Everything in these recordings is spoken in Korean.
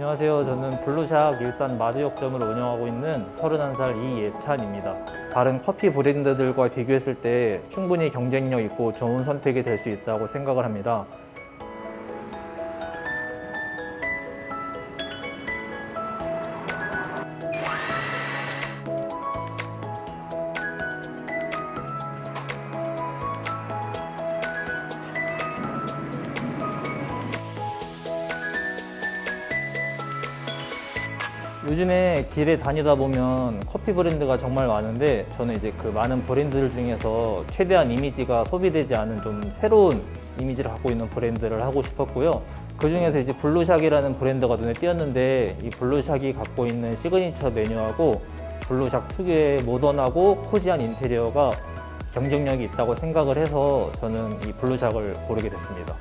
안녕하세요. 저는 블루샥 일산 마주역점을 운영하고 있는 31살 이예찬입니다. 다른 커피 브랜드들과 비교했을 때 충분히 경쟁력 있고 좋은 선택이 될 수 있다고 생각을 합니다. 요즘에 길에 다니다 보면 커피 브랜드가 정말 많은데 저는 이제 그 많은 브랜드들 중에서 최대한 이미지가 소비되지 않은 좀 새로운 이미지를 갖고 있는 브랜드를 하고 싶었고요. 그 중에서 이제 블루샥이라는 브랜드가 눈에 띄었는데 이 블루샥이 갖고 있는 시그니처 메뉴하고 블루샥 특유의 모던하고 코지한 인테리어가 경쟁력이 있다고 생각을 해서 저는 이 블루샥을 고르게 됐습니다.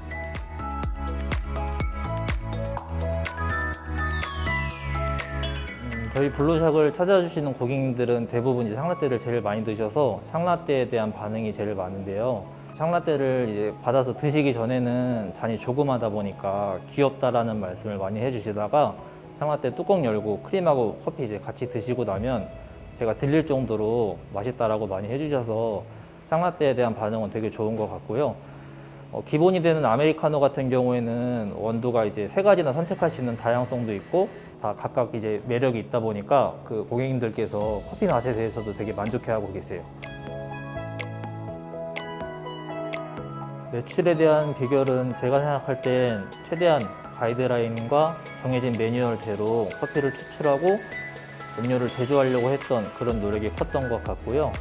저희 블루샥을 찾아주시는 고객님들은 대부분 이제 샹라떼를 제일 많이 드셔서 샹라떼에 대한 반응이 제일 많은데요. 샹라떼를 이제 받아서 드시기 전에는 잔이 조그마다 보니까 귀엽다라는 말씀을 많이 해주시다가 샹라떼 뚜껑 열고 크림하고 커피 이제 같이 드시고 나면 제가 들릴 정도로 맛있다라고 많이 해주셔서 샹라떼에 대한 반응은 되게 좋은 것 같고요. 어, 기본이 되는 아메리카노 같은 경우에는 원두가 이제 세 가지나 선택할 수 있는 다양성도 있고 다 각각 이제 매력이 있다 보니까 그 고객님들께서 커피 맛에 대해서도 되게 만족해하고 계세요. 매출에 대한 비결은 제가 생각할 땐 최대한 가이드라인과 정해진 매뉴얼대로 커피를 추출하고 음료를 제조하려고 했던 그런 노력이 컸던 것 같고요.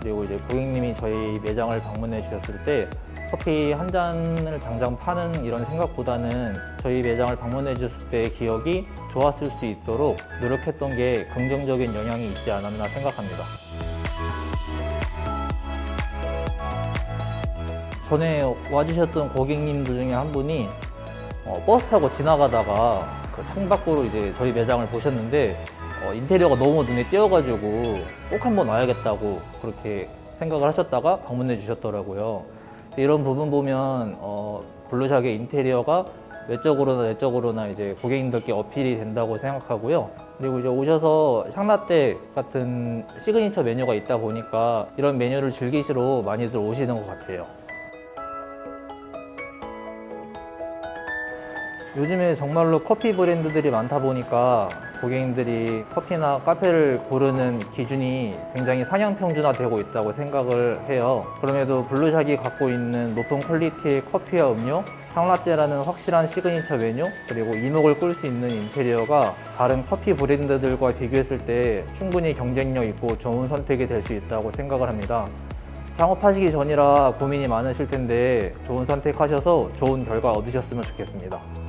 그리고 이제 고객님이 저희 매장을 방문해 주셨을 때 커피 한 잔을 당장 파는 이런 생각보다는 저희 매장을 방문해 주셨을 때의 기억이 좋았을 수 있도록 노력했던 게 긍정적인 영향이 있지 않았나 생각합니다. 전에 와주셨던 고객님들 중에 한 분이 어, 버스 타고 지나가다가 그 창밖으로 이제 저희 매장을 보셨는데 어, 인테리어가 너무 눈에 띄어가지고 꼭 한번 와야겠다고 그렇게 생각을 하셨다가 방문해 주셨더라고요. 이런 부분 보면 어, 블루샥의 인테리어가 외적으로나 내적으로나 이제 고객님들께 어필이 된다고 생각하고요. 그리고 이제 오셔서 샹라떼 같은 시그니처 메뉴가 있다 보니까 이런 메뉴를 즐기시러 많이들 오시는 것 같아요. 요즘에 정말로 커피 브랜드들이 많다 보니까 고객님들이 커피나 카페를 고르는 기준이 굉장히 상향 평준화되고 있다고 생각을 해요. 그럼에도 블루샥이 갖고 있는 높은 퀄리티의 커피와 음료, 샹라떼라는 확실한 시그니처 메뉴, 그리고 이목을 끌 수 있는 인테리어가 다른 커피 브랜드들과 비교했을 때 충분히 경쟁력 있고 좋은 선택이 될 수 있다고 생각을 합니다. 창업하시기 전이라 고민이 많으실 텐데 좋은 선택하셔서 좋은 결과 얻으셨으면 좋겠습니다.